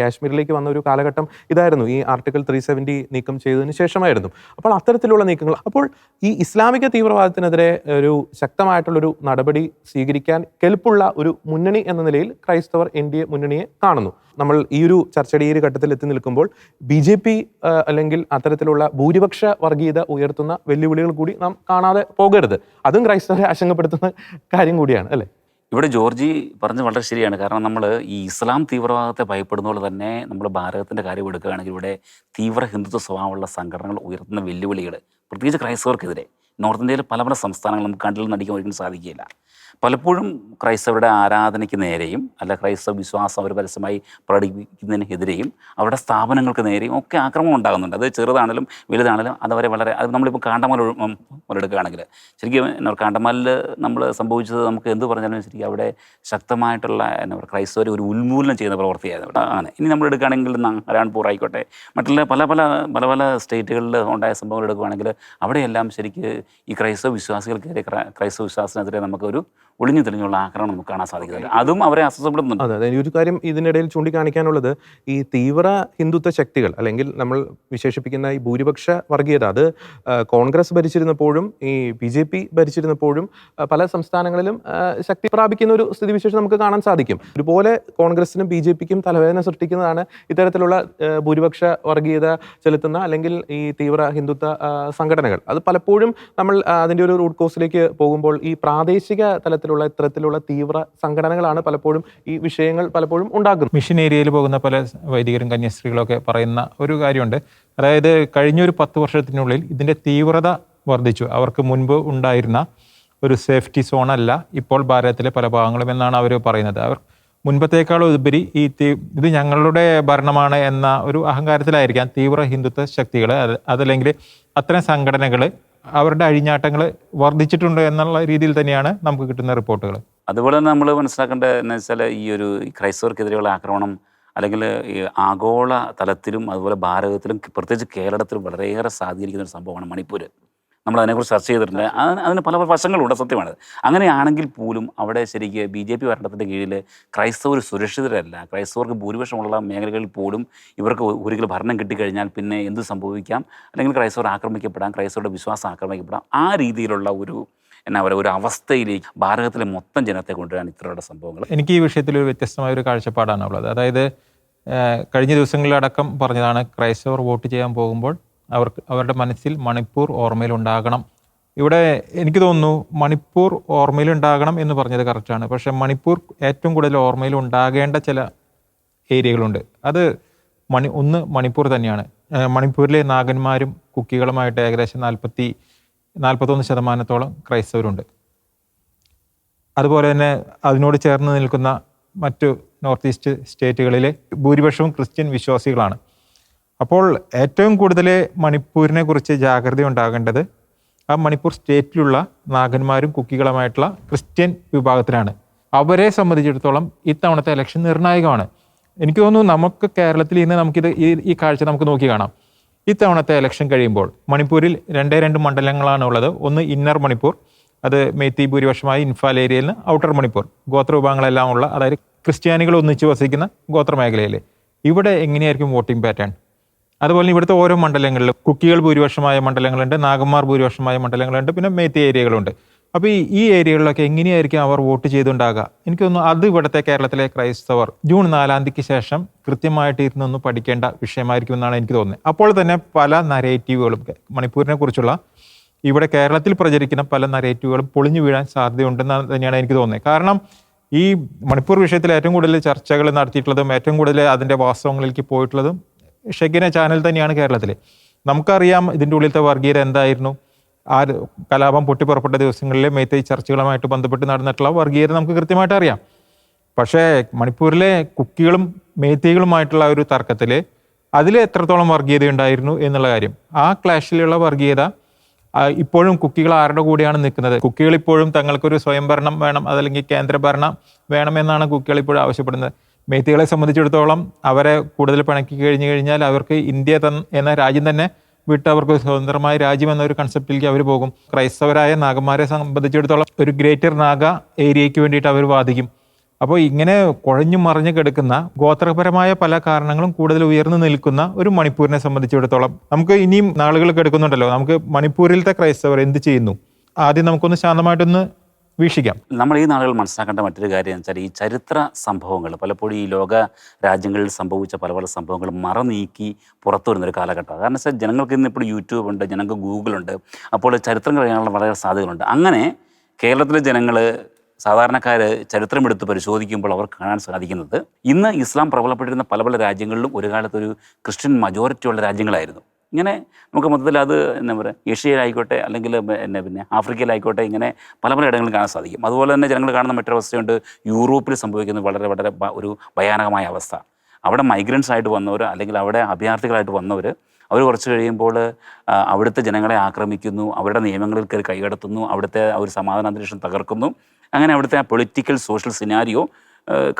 കാശ്മീരിലേക്ക് വന്ന ഒരു കാലഘട്ടം ഇതായിരുന്നു. ഈ ആർട്ടിക്കിൾ ത്രീ സെവന്റി നീക്കം ചെയ്തതിന് ശേഷമായിരുന്നു. അപ്പോൾ അത്തരത്തിലുള്ള നീക്കങ്ങൾ അപ്പോൾ ഈ ഇസ്ലാമിക തീവ്രവാദത്തിനെതിരെ ഒരു ശക്തമായിട്ടുള്ളൊരു നടപടി സ്വീകരിക്കാൻ കെൽപ്പുള്ള ഒരു മുന്നണി എന്ന നിലയിൽ ക്രൈസ്തവർ എൻ ഡി എ മുന്നണിയെ കാണുന്നു. നമ്മൾ ഈ ഒരു ചർച്ചയുടെ ഈ ഒരു ഘട്ടത്തിൽ എത്തി നിൽക്കുമ്പോൾ ബി ജെ പി അല്ലെങ്കിൽ അത്തരത്തിലുള്ള ഭൂരിപക്ഷ വർഗീയത ഉയർത്തുന്ന വെല്ലുവിളികൾ കൂടി നാം കാണാതെ പോകരുത്. അതും ക്രൈസ്തവരെ ആശങ്കപ്പെടുത്തുന്ന കാര്യം കൂടിയാണ് അല്ലേ? ഇവിടെ ജോർജി പറഞ്ഞത് വളരെ ശരിയാണ്. കാരണം നമ്മൾ ഈ ഇസ്ലാം തീവ്രവാദത്തെ ഭയപ്പെടുന്ന പോലെ തന്നെ നമ്മൾ ഭാരതത്തിന്റെ കാര്യം എടുക്കുകയാണെങ്കിൽ ഇവിടെ തീവ്ര ഹിന്ദുത്വ സ്വഭാവമുള്ള സംഘടനകൾ ഉയർത്തുന്ന വെല്ലുവിളികൾ പ്രത്യേകിച്ച് ക്രൈസ്തവർക്കെതിരെ. നോർത്ത് ഇന്ത്യയിലെ പല പല സംസ്ഥാനങ്ങൾ നമുക്ക് കണ്ടിൽ നടിക്കാൻ ഒരിക്കലും സാധിക്കില്ല പലപ്പോഴും ക്രൈസ്തവരുടെ ആരാധനയ്ക്ക് നേരെയും അല്ല ക്രൈസ്തവ വിശ്വാസം അവർ പരസ്യമായി പ്രകടിപ്പിക്കുന്നതിനെതിരെയും അവരുടെ സ്ഥാപനങ്ങൾക്ക് നേരെയും ഒക്കെ ആക്രമണം ഉണ്ടാകുന്നുണ്ട്. അത് ചെറുതാണെങ്കിലും വലുതാണെങ്കിലും അതവരെ വളരെ അത് നമ്മളിപ്പോൾ കാണ്ടമാൽ മുതലെടുക്കുകയാണെങ്കിൽ ശരിക്കും എന്നാ കാണ്ടമാലിൽ നമ്മൾ സംഭവിച്ചത് നമുക്ക് എന്ത് പറഞ്ഞാലും ശരിക്കും അവിടെ ശക്തമായിട്ടുള്ള എന്നാ പറയുക ക്രൈസ്തവരെ ഒരു ഉന്മൂലനം ചെയ്യുന്ന പ്രവൃത്തിയായിരുന്നു ആണ് ഇനി നമ്മൾ എടുക്കുകയാണെങ്കിൽ നാരായൺപൂർ ആയിക്കോട്ടെ. മറ്റുള്ള പല പല പല പല സ്റ്റേറ്റുകളിൽ ഉണ്ടായ സംഭവങ്ങൾ എടുക്കുകയാണെങ്കിൽ അവിടെയെല്ലാം ശരിക്ക് ഈ ക്രൈസ്തവ വിശ്വാസികൾക്കെതിരെ ക്രൈ- ക്രൈസ്തവ വിശ്വാസത്തിനെതിരെ നമുക്കൊരു ഒളിഞ്ഞു തെളിഞ്ഞുള്ള ആക്രമണം നമുക്ക് കാണാൻ സാധിക്കുന്നുണ്ട്. അതും അവരെ അസ്വസ്ഥപ്പെടുന്നുണ്ട് അതെ അതെ. ഒരു കാര്യം ഇതിനിടയിൽ ചൂണ്ടിക്കാണിക്കാനുള്ളത് ഈ തീവ്ര ഹിന്ദുത്വ ശക്തികൾ അല്ലെങ്കിൽ നമ്മൾ വിശേഷിപ്പിക്കുന്ന ഈ ഭൂരിപക്ഷ വർഗീയത അത് കോൺഗ്രസ് ഭരിച്ചിരുന്നപ്പോഴും ഈ ബി ജെ പി ഭരിച്ചിരുന്നപ്പോഴും പല സംസ്ഥാനങ്ങളിലും ശക്തി പ്രാപിക്കുന്ന ഒരു സ്ഥിതിവിശേഷം നമുക്ക് കാണാൻ സാധിക്കും. ഇതുപോലെ കോൺഗ്രസിനും ബി ജെ പിക്കും തലവേദന സൃഷ്ടിക്കുന്നതാണ് ഇത്തരത്തിലുള്ള ഭൂരിപക്ഷ വർഗീയത ചെലുത്തുന്ന അല്ലെങ്കിൽ ഈ തീവ്ര ഹിന്ദുത്വ സംഘടനകൾ. അത് പലപ്പോഴും നമ്മൾ അതിന്റെ ഒരു റൂട്ട് കോഴ്സിലേക്ക് പോകുമ്പോൾ ഈ പ്രാദേശിക തലത്തിലുള്ള ഇത്തരത്തിലുള്ള തീവ്ര സംഘടനകളാണ് പലപ്പോഴും ഈ വിഷയങ്ങൾ പലപ്പോഴും ഉണ്ടാക്കുന്നത്. മിഷൻ ഏരിയയിൽ പോകുന്ന പല വൈദികരും കന്യാസ്ത്രീകളൊക്കെ പറയുന്ന ഒരു കാര്യമുണ്ട്. അതായത് കഴിഞ്ഞൊരു പത്ത് വർഷത്തിനുള്ളിൽ ഇതിന്റെ തീവ്രത വർദ്ധിച്ചു. അവർക്ക് മുൻപ് ഉണ്ടായിരുന്ന ഒരു സേഫ്റ്റി സോണല്ല ഇപ്പോൾ ഭാരതത്തിലെ പല ഭാഗങ്ങളും എന്നാണ് അവർ പറയുന്നത്. അവർ മുൻപത്തേക്കാളും ഉപരി ഈ തീ ഇത് ഞങ്ങളുടെ ഭരണമാണ് എന്ന ഒരു അഹങ്കാരത്തിലായിരിക്കാം തീവ്ര ഹിന്ദുത്വ ശക്തികൾ അത് അതല്ലെങ്കിൽ അത്തരം സംഘടനകൾ അവരുടെ അഴിഞ്ഞാട്ടങ്ങൾ വർദ്ധിച്ചിട്ടുണ്ട് എന്നുള്ള രീതിയിൽ തന്നെയാണ് നമുക്ക് കിട്ടുന്ന റിപ്പോർട്ടുകൾ. അതുപോലെ തന്നെ നമ്മൾ മനസ്സിലാക്കേണ്ടത് എന്ന് വെച്ചാൽ ഈ ഒരു ക്രൈസ്തവർക്കെതിരെയുള്ള ആക്രമണം അല്ലെങ്കിൽ ഈ ആഗോള തലത്തിലും അതുപോലെ ഭാരതത്തിലും പ്രത്യേകിച്ച് കേരളത്തിലും വളരെയേറെ സ്വാധീനിക്കുന്ന ഒരു സംഭവമാണ് മണിപ്പൂർ നമ്മൾ അതിനെക്കുറിച്ച് ചർച്ച ചെയ്തിട്ടുണ്ട്. അതിന് പല പല വശങ്ങളുണ്ട് സത്യമാണ്. അങ്ങനെയാണെങ്കിൽ പോലും അവിടെ ശരിക്ക് ബി ജെ പി ഭരണത്തിന്റെ കീഴിൽ ക്രൈസ്തവർ സുരക്ഷിതരല്ല. ക്രൈസ്തവർക്ക് ഭൂരിപക്ഷമുള്ള മേഖലകളിൽ പോലും ഇവർക്ക് ഒരിക്കലും ഭരണം കിട്ടിക്കഴിഞ്ഞാൽ പിന്നെ എന്ത് സംഭവിക്കാം? അല്ലെങ്കിൽ ക്രൈസ്തവർ ആക്രമിക്കപ്പെടാം ക്രൈസ്തവരുടെ വിശ്വാസം ആക്രമിക്കപ്പെടാം. ആ രീതിയിലുള്ള ഒരു എന്നാ പറയുക ഒരു അവസ്ഥയിലേക്ക് ഭാരതത്തിലെ മൊത്തം ജനത്തെ കൊണ്ടുവരാൻ ഇത്രയുടെ സംഭവങ്ങൾ. എനിക്ക് ഈ വിഷയത്തിൽ ഒരു വ്യത്യസ്തമായ ഒരു കാഴ്ചപ്പാടാണ് ഉള്ളത് അതായത് കഴിഞ്ഞ ദിവസങ്ങളിലടക്കം പറഞ്ഞതാണ് ക്രൈസ്തവർ വോട്ട് ചെയ്യാൻ പോകുമ്പോൾ അവർക്ക് അവരുടെ മനസ്സിൽ മണിപ്പൂർ ഓർമ്മയിലുണ്ടാകണം ഇവിടെ എനിക്ക് തോന്നുന്നു മണിപ്പൂർ ഓർമ്മയിലുണ്ടാകണം എന്ന് പറഞ്ഞത് കറക്റ്റാണ് പക്ഷേ മണിപ്പൂർ ഏറ്റവും കൂടുതൽ ഓർമ്മയിൽ ഉണ്ടാകേണ്ട ചില ഏരിയകളുണ്ട്. അത് മണി ഒന്ന് മണിപ്പൂർ തന്നെയാണ്. മണിപ്പൂരിലെ നാഗന്മാരും കുക്കികളുമായിട്ട് ഏകദേശം നാൽപ്പത്തി നാൽപ്പത്തൊന്ന് ശതമാനത്തോളം ക്രൈസ്തവരുണ്ട്. അതുപോലെ തന്നെ അതിനോട് ചേർന്ന് നിൽക്കുന്ന മറ്റു നോർത്ത് ഈസ്റ്റ് സ്റ്റേറ്റുകളിലെ ഭൂരിപക്ഷവും ക്രിസ്ത്യൻ വിശ്വാസികളാണ്. അപ്പോൾ ഏറ്റവും കൂടുതൽ മണിപ്പൂരിനെ കുറിച്ച് ജാഗ്രത ഉണ്ടാകേണ്ടത് ആ മണിപ്പൂർ സ്റ്റേറ്റിലുള്ള നാഗന്മാരും കുക്കികളുമായിട്ടുള്ള ക്രിസ്ത്യൻ വിഭാഗത്തിലാണ്. അവരെ സംബന്ധിച്ചിടത്തോളം ഇത്തവണത്തെ ഇലക്ഷൻ നിർണായകമാണ്. എനിക്ക് തോന്നുന്നു നമുക്ക് കേരളത്തിൽ ഇന്ന് നമുക്കിത് ഈ ഈ കാഴ്ച നമുക്ക് നോക്കി കാണാം. ഇത്തവണത്തെ ഇലക്ഷൻ കഴിയുമ്പോൾ മണിപ്പൂരിൽ രണ്ടേ രണ്ട് മണ്ഡലങ്ങളാണ് ഉള്ളത്. ഒന്ന് ഇന്നർ മണിപ്പൂർ അത് മേത്തി ഭൂരിപക്ഷമായി ഇൻഫാൽ ഏരിയയിൽ നിന്ന് ഔട്ടർ മണിപ്പൂർ. ഗോത്ര വിഭാഗങ്ങളെല്ലാം ഉള്ള അതായത് ക്രിസ്ത്യാനികൾ ഒന്നിച്ച് വസിക്കുന്ന ഗോത്ര മേഖലയിൽ ഇവിടെ എങ്ങനെയായിരിക്കും വോട്ടിംഗ് പാറ്റേൺ? അതുപോലെ ഇവിടുത്തെ ഓരോ മണ്ഡലങ്ങളിലും കുക്കികൾ ഭൂരിപക്ഷമായ മണ്ഡലങ്ങളുണ്ട് നാഗന്മാർ ഭൂരിപക്ഷമായ മണ്ഡലങ്ങളുണ്ട് പിന്നെ മേത്തി ഏരിയകളുണ്ട്. അപ്പോൾ ഈ ഏരിയകളിലൊക്കെ എങ്ങനെയായിരിക്കും അവർ വോട്ട് ചെയ്തുണ്ടാകുക? എനിക്ക് അത് ഇവിടുത്തെ കേരളത്തിലെ ക്രൈസ്തവർ ജൂൺ നാലാം തീയതിക്ക് ശേഷം കൃത്യമായിട്ട് ഇരുന്നൊന്ന് പഠിക്കേണ്ട വിഷയമായിരിക്കും എന്നാണ് എനിക്ക് തോന്നുന്നത്. അപ്പോൾ തന്നെ പല നരേറ്റീവുകളും മണിപ്പൂരിനെ കുറിച്ചുള്ള ഇവിടെ കേരളത്തിൽ പ്രചരിക്കുന്ന പല നരേറ്റീവുകളും പൊളിഞ്ഞു വീഴാൻ സാധ്യതയുണ്ടെന്ന് തന്നെയാണ് എനിക്ക് തോന്നുന്നത്. കാരണം ഈ മണിപ്പൂർ വിഷയത്തിൽ ഏറ്റവും കൂടുതൽ ചർച്ചകൾ നടത്തിയിട്ടുള്ളതും ഏറ്റവും കൂടുതൽ അതിന്റെ വാസ്തവങ്ങളിലേക്ക് പോയിട്ടുള്ളതും ഷെഗിന ചാനൽ തന്നെയാണ് കേരളത്തിൽ നമുക്കറിയാം ഇതിന്റെ ഉള്ളിലത്തെ വർഗീയത എന്തായിരുന്നു. ആ കലാപം പൊട്ടിപ്പുറപ്പെട്ട ദിവസങ്ങളിൽ മേത്തൈ ചർച്ചകളുമായിട്ട് ബന്ധപ്പെട്ട് നടന്നിട്ടുള്ള വർഗീയത നമുക്ക് കൃത്യമായിട്ട് അറിയാം. പക്ഷേ മണിപ്പൂരിലെ കുക്കികളും മേത്തൈകളുമായിട്ടുള്ള ഒരു തർക്കത്തിൽ അതിൽ എത്രത്തോളം വർഗീയത ഉണ്ടായിരുന്നു എന്നുള്ള കാര്യം. ആ ക്ലാഷിലുള്ള വർഗീയത ഇപ്പോഴും കുക്കികൾ ആരുടെ കൂടെയാണ് നിൽക്കുന്നത്? കുക്കികൾ ഇപ്പോഴും തങ്ങൾക്കൊരു സ്വയംഭരണം വേണം അതല്ലെങ്കിൽ കേന്ദ്രഭരണം വേണമെന്നാണ് കുക്കികൾ ഇപ്പോഴും ആവശ്യപ്പെടുന്നത്. മേത്തികളെ സംബന്ധിച്ചിടത്തോളം അവരെ കൂടുതൽ പിണക്കി കഴിഞ്ഞു കഴിഞ്ഞാൽ അവർക്ക് ഇന്ത്യ എന്ന രാജ്യം തന്നെ വിട്ട് അവർക്ക് സ്വതന്ത്രമായ രാജ്യം എന്നൊരു കൺസെപ്റ്റിലേക്ക് അവർ പോകും. ക്രൈസ്തവരായ നാഗന്മാരെ സംബന്ധിച്ചിടത്തോളം ഒരു ഗ്രേറ്റർ നാഗ ഏരിയയ്ക്ക് വേണ്ടിയിട്ട് അവർ വാദിക്കും. അപ്പോൾ ഇങ്ങനെ കുഴഞ്ഞു മറിഞ്ഞു കിടക്കുന്ന ഗോത്രപരമായ പല കാരണങ്ങളും കൂടുതൽ ഉയർന്നു നിൽക്കുന്ന ഒരു മണിപ്പൂരിനെ സംബന്ധിച്ചിടത്തോളം നമുക്ക് ഇനിയും നാളുകൾ കിടക്കുന്നുണ്ടല്ലോ. നമുക്ക് മണിപ്പൂരിലത്തെ ക്രൈസ്തവർ എന്ത് ചെയ്യുന്നു? ആദ്യം നമുക്കൊന്ന് ശാന്തമായിട്ടൊന്ന് വീക്ഷിക്കാം. നമ്മൾ ഈ നാളുകൾ മനസ്സിലാക്കേണ്ട മറ്റൊരു കാര്യം എന്ന് വെച്ചാൽ ഈ ചരിത്ര സംഭവങ്ങൾ പലപ്പോഴും ഈ ലോക രാജ്യങ്ങളിൽ സംഭവിച്ച പല പല സംഭവങ്ങൾ മറ നീക്കി പുറത്തു വരുന്നൊരു കാലഘട്ടമാണ് കാരണം വെച്ചാൽ ജനങ്ങൾക്ക് ഇന്ന് ഇപ്പോൾ യൂട്യൂബ് ഉണ്ട് ജനങ്ങൾക്ക് ഗൂഗിളുണ്ട് അപ്പോൾ ചരിത്രം കഴിയാനുള്ള വളരെ സാധ്യതകളുണ്ട്. അങ്ങനെ കേരളത്തിലെ ജനങ്ങൾ സാധാരണക്കാർ ചരിത്രമെടുത്ത് പരിശോധിക്കുമ്പോൾ അവർ കാണാൻ സാധിക്കുന്നത് ഇന്ന് ഇസ്ലാം പ്രബലപ്പെട്ടിരുന്ന പല പല രാജ്യങ്ങളിലും ഒരു കാലത്തൊരു ക്രിസ്ത്യൻ മജോറിറ്റി ഉള്ള രാജ്യങ്ങളായിരുന്നു. ഇങ്ങനെ നമുക്ക് മൊത്തത്തിൽ അത് എന്താ പറയുക ഏഷ്യയിലായിക്കോട്ടെ അല്ലെങ്കിൽ പിന്നെ പിന്നെ ആഫ്രിക്കയിലായിക്കോട്ടെ ഇങ്ങനെ പല പല ഇടങ്ങളിൽ കാണാൻ സാധിക്കും. അതുപോലെ തന്നെ ജനങ്ങൾ കാണുന്ന മറ്റൊരു മറ്റൊരവസ്ഥയുണ്ട് യൂറോപ്പിൽ സംഭവിക്കുന്ന വളരെ വളരെ ഒരു ഭയാനകമായ അവസ്ഥ. അവിടെ മൈഗ്രൻസ് ആയിട്ട് വന്നവർ അല്ലെങ്കിൽ അവിടെ അഭയാർത്ഥികളായിട്ട് വന്നവർ അവർ കുറച്ച് കഴിയുമ്പോൾ അവിടുത്തെ ജനങ്ങളെ ആക്രമിക്കുന്നു അവരുടെ നിയമങ്ങളിൽ കയറി കൈകടത്തുന്നു അവിടുത്തെ ഒരു സമാധാന അന്തരീക്ഷം തകർക്കുന്നു. അങ്ങനെ അവിടുത്തെ ആ political social scenario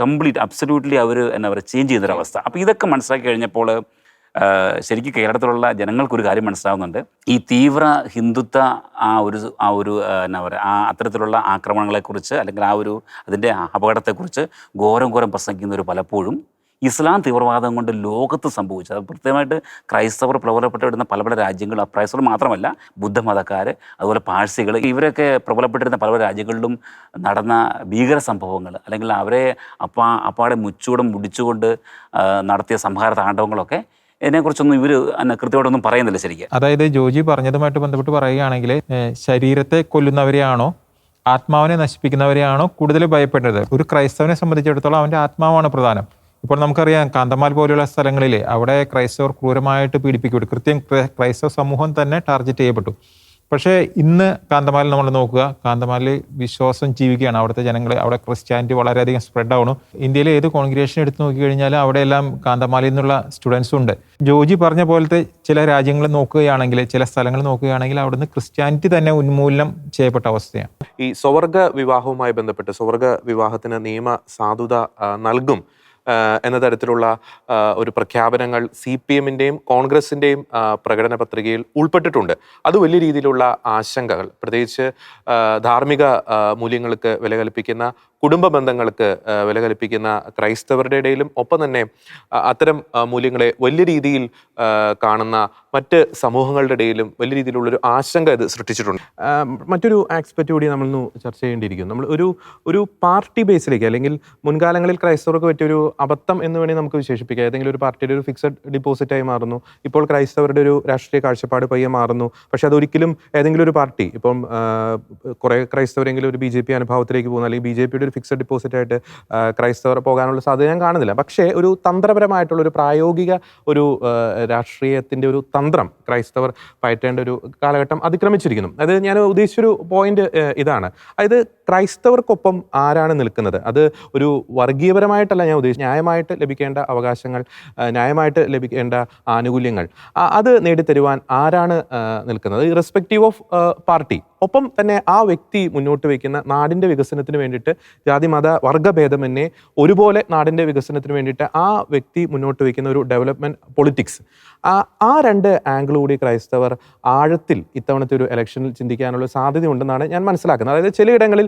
complete absolutely അവർ എന്താ പറയുക ചേഞ്ച് ചെയ്യുന്നൊരവസ്ഥ. അപ്പോൾ ഇതൊക്കെ മനസ്സിലാക്കി കഴിഞ്ഞപ്പോൾ ശരിക്കും കേരളത്തിലുള്ള ജനങ്ങൾക്കൊരു കാര്യം മനസ്സിലാവുന്നുണ്ട്. ഈ തീവ്ര ഹിന്ദുത്വ ആ ഒരു ആ ഒരു എന്നാ പറയുക ആ അത്തരത്തിലുള്ള ആക്രമണങ്ങളെക്കുറിച്ച് അല്ലെങ്കിൽ ആ ഒരു അതിന്റെ അപകടത്തെക്കുറിച്ച് ഘോരം ഘോരം പ്രസംഗിക്കുന്നവർ പലപ്പോഴും ഇസ്ലാം തീവ്രവാദം കൊണ്ട് ലോകത്ത് സംഭവിച്ചത് അത് പ്രത്യേകമായിട്ട് ക്രൈസ്തവർ പ്രബലപ്പെട്ടിരുന്ന പല പല രാജ്യങ്ങൾ ക്രൈസ്തവർ മാത്രമല്ല ബുദ്ധമതക്കാർ അതുപോലെ പാഴ്സികൾ ഇവരൊക്കെ പ്രബലപ്പെട്ടിരുന്ന പല പല രാജ്യങ്ങളിലും നടന്ന ഭീകര സംഭവങ്ങൾ അല്ലെങ്കിൽ അവരെ അപ്പാ അപ്പാടെ മുച്ചൂടം മുടിച്ചുകൊണ്ട് നടത്തിയ സംഹാര താണ്ഡവങ്ങളൊക്കെ ഇതിനെക്കുറിച്ചൊന്നും ഇവർ കൃത്യമായിട്ടൊന്നും പറയുന്നില്ല ശരിക്കും. അതായത് ജോജി പറഞ്ഞതുമായിട്ട് ബന്ധപ്പെട്ട് പറയുകയാണെങ്കിൽ ശരീരത്തെ കൊല്ലുന്നവരെയാണോ ആത്മാവിനെ നശിപ്പിക്കുന്നവരെയാണോ കൂടുതൽ ഭയപ്പെടുന്നത് ഒരു ക്രൈസ്തവനെ സംബന്ധിച്ചിടത്തോളം അവന്റെ ആത്മാവാണ് പ്രധാനം. ഇപ്പോൾ നമുക്കറിയാം കാന്തമാൽ പോലെയുള്ള സ്ഥലങ്ങളിൽ അവിടെ ക്രൈസ്തവർ ക്രൂരമായിട്ട് പീഡിപ്പിക്കപ്പെട്ടു. കൃത്യം ക്രൈസ്തവ സമൂഹം തന്നെ ടാർഗറ്റ് ചെയ്യപ്പെട്ടു. പക്ഷേ ഇന്ന് കാന്തമാലിൽ നമ്മൾ നോക്കുക. കാന്തമാലിൽ വിശ്വാസം ജീവിക്കുകയാണ്. അവിടുത്തെ ജനങ്ങളെ അവിടെ ക്രിസ്ത്യാനിറ്റി വളരെയധികം സ്പ്രെഡ് ആവണു ഇന്ത്യയിലെ ഏത് കോൺഗ്രേഷൻ എടുത്ത് നോക്കിക്കഴിഞ്ഞാൽ അവിടെയെല്ലാം കാന്തമാലിൽ നിന്നുള്ള സ്റ്റുഡൻസും ഉണ്ട്. ജോജി പറഞ്ഞ പോലത്തെ ചില രാജ്യങ്ങൾ നോക്കുകയാണെങ്കിൽ ചില സ്ഥലങ്ങൾ നോക്കുകയാണെങ്കിൽ അവിടുന്ന് ക്രിസ്ത്യാനിറ്റി തന്നെ ഉന്മൂലനം ചെയ്യപ്പെട്ട അവസ്ഥയാണ്. ഈ സ്വവർഗ വിവാഹവുമായി ബന്ധപ്പെട്ട് സ്വവർഗ വിവാഹത്തിന് നിയമ സാധുത നൽകും. എന്ന തരത്തിലുള്ള ഒരു പ്രഖ്യാപനങ്ങൾ സി പി എമ്മിന്റെയും കോൺഗ്രസിന്റെയും പ്രകടന പത്രികയിൽ ഉൾപ്പെട്ടിട്ടുണ്ട്. അത് വലിയ രീതിയിലുള്ള ആശങ്കകൾ പ്രത്യേകിച്ച് ധാർമ്മിക മൂല്യങ്ങൾക്ക് വില കൽപ്പിക്കുന്ന കുടുംബ ബന്ധങ്ങൾക്ക് വില കൽപ്പിക്കുന്ന ക്രൈസ്തവരുടെ ഇടയിലും ഒപ്പം തന്നെ അത്തരം മൂല്യങ്ങളെ വലിയ രീതിയിൽ കാണുന്ന മറ്റ് സമൂഹങ്ങളുടെ ഇടയിലും വലിയ രീതിയിലുള്ളൊരു ആശങ്ക ഇത് സൃഷ്ടിച്ചിട്ടുണ്ട്. മറ്റൊരു ആസ്പെക്റ്റ് കൂടി നമ്മളൊന്ന് ചർച്ച ചെയ്യേണ്ടിയിരിക്കും നമ്മൾ ഒരു ഒരു പാർട്ടി ബേസിലേക്ക് അല്ലെങ്കിൽ മുൻകാലങ്ങളിൽ ക്രൈസ്തവർക്ക് പറ്റിയൊരു അബദ്ധം എന്ന് വേണമെങ്കിൽ നമുക്ക് വിശേഷിപ്പിക്കാം. ഏതെങ്കിലും ഒരു പാർട്ടിയുടെ ഒരു ഫിക്സഡ് ഡിപ്പോസിറ്റായി മാറുന്നു. ഇപ്പോൾ ക്രൈസ്തവരുടെ ഒരു രാഷ്ട്രീയ കാഴ്ചപ്പാട് പയ്യെ മാറുന്നു. പക്ഷെ അതൊരിക്കലും ഏതെങ്കിലും ഒരു പാർട്ടി ഇപ്പം കുറേ ക്രൈസ്തവരെങ്കിലും ഒരു ബി ജെ പി അനുഭവത്തിലേക്ക് പോകുന്നു. അല്ലെങ്കിൽ ബി ജെ പിയുടെ ഒരു ഫിക്സഡ് ഡിപ്പോസിറ്റ് ആയിട്ട് ക്രൈസ്തവർ പോകാനുള്ള സാധ്യത ഞാൻ കാണുന്നില്ല. പക്ഷേ ഒരു തന്ത്രപരമായിട്ടുള്ള ഒരു പ്രായോഗിക ഒരു രാഷ്ട്രീയത്തിന്റെ ഒരു തന്ത്രം ക്രൈസ്തവർ പയറ്റേണ്ട ഒരു കാലഘട്ടം അതിക്രമിച്ചിരിക്കുന്നു. അത് ഞാൻ ഉദ്ദേശിച്ചൊരു പോയിന്റ് ഇതാണ്. അതായത് ക്രൈസ്തവർക്കൊപ്പം ആരാണ് നിൽക്കുന്നത്? അത് ഒരു വർഗീയപരമായിട്ടല്ല ഞാൻ ഉദ്ദേശിച്ചത്. ന്യായമായിട്ട് ലഭിക്കേണ്ട അവകാശങ്ങൾ ന്യായമായിട്ട് ലഭിക്കേണ്ട ആനുകൂല്യങ്ങൾ അത് നേടിത്തരുവാൻ ആരാണ് നിൽക്കുന്നത്? Irrespective of party. ഒപ്പം തന്നെ ആ വ്യക്തി മുന്നോട്ട് വയ്ക്കുന്ന നാടിന്റെ വികസനത്തിന് വേണ്ടിയിട്ട് ജാതി മത വർഗഭേദമന്യേ ഒരുപോലെ നാടിന്റെ വികസനത്തിന് വേണ്ടിയിട്ട് ആ വ്യക്തി മുന്നോട്ട് വയ്ക്കുന്ന ഒരു ഡെവലപ്മെന്റ് പൊളിറ്റിക്സ് ആ രണ്ട് ആംഗിൾ കൂടി ക്രൈസ്തവർ ആഴത്തിൽ ഇത്തവണത്തെ ഒരു ഇലക്ഷനിൽ ചിന്തിക്കാനുള്ള സാധ്യത ഉണ്ടെന്നാണ് ഞാൻ മനസ്സിലാക്കുന്നത്. അതായത് ചിലയിടങ്ങളിൽ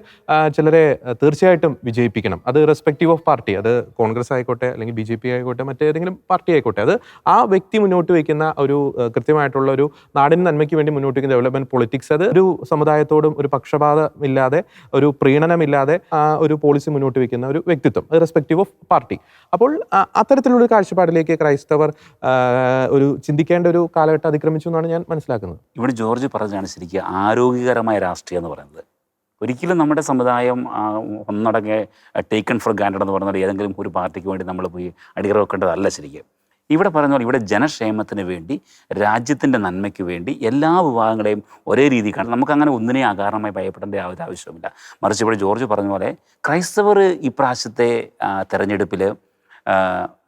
ചിലരെ തീർച്ചയായിട്ടും വിജയിപ്പിക്കണം. അത് റെസ്പെക്റ്റീവ് ഓഫ് പാർട്ടി അത് കോൺഗ്രസ് ആയിക്കോട്ടെ അല്ലെങ്കിൽ ബി ജെ പി ആയിക്കോട്ടെ മറ്റേതെങ്കിലും പാർട്ടി ആയിക്കോട്ടെ. അത് ആ വ്യക്തി മുന്നോട്ട് വയ്ക്കുന്ന ഒരു കൃത്യമായിട്ടുള്ള ഒരു നാടിന് നന്മയ്ക്ക് വേണ്ടി മുന്നോട്ട് വയ്ക്കുന്ന ഡെവലപ്മെന്റ് പൊളിറ്റിക്സ് അത് ഒരു സമുദായത്തോടും ഒരു പക്ഷപാതമില്ലാതെ ഒരു പ്രീണനമില്ലാതെ ഒരു പോളിസി മുന്നോട്ട് വയ്ക്കുന്ന ഒരു വ്യക്തിത്വം റെസ്പെക്റ്റീവ് ഓഫ് പാർട്ടി അപ്പോൾ അത്തരത്തിലുള്ള കാഴ്ചപ്പാടിലേക്ക് ക്രൈസ്തവർ ഒരു ചിന്തിക്കേണ്ട ഒരു കാലഘട്ടം അതിക്രമിച്ചു എന്നാണ് ഞാൻ മനസ്സിലാക്കുന്നത്. ഇവിടെ ജോർജ് പറഞ്ഞാണ് ശരിക്കും ആരോഗ്യകരമായ രാഷ്ട്രീയം എന്ന് പറയുന്നത്. ഒരിക്കലും നമ്മുടെ സമുദായം ആ, ടേക്കൺ ഫോർ ഗ്രാൻഡഡ് എന്ന് പറഞ്ഞാൽ ഏതെങ്കിലും ഒരു പാർട്ടിക്ക് വേണ്ടി നമ്മൾ പോയി അടികറ വെക്കേണ്ടതല്ല ശരിക്കും. ഇവിടെ പറഞ്ഞ പോലെ ഇവിടെ ജനക്ഷേമത്തിന് വേണ്ടി രാജ്യത്തിന്റെ നന്മയ്ക്ക് വേണ്ടി എല്ലാ വിഭാഗങ്ങളെയും ഒരേ രീതി കാണും നമുക്ക് അങ്ങനെ ഒന്നിനെ അകാരണമായി ഭയപ്പെടേണ്ട യാതൊരു ആവശ്യമില്ല മറിച്ച് ഇവിടെ ജോർജ് പറഞ്ഞ പോലെ ക്രൈസ്തവർ ഇപ്രാവശ്യത്തെ തെരഞ്ഞെടുപ്പിൽ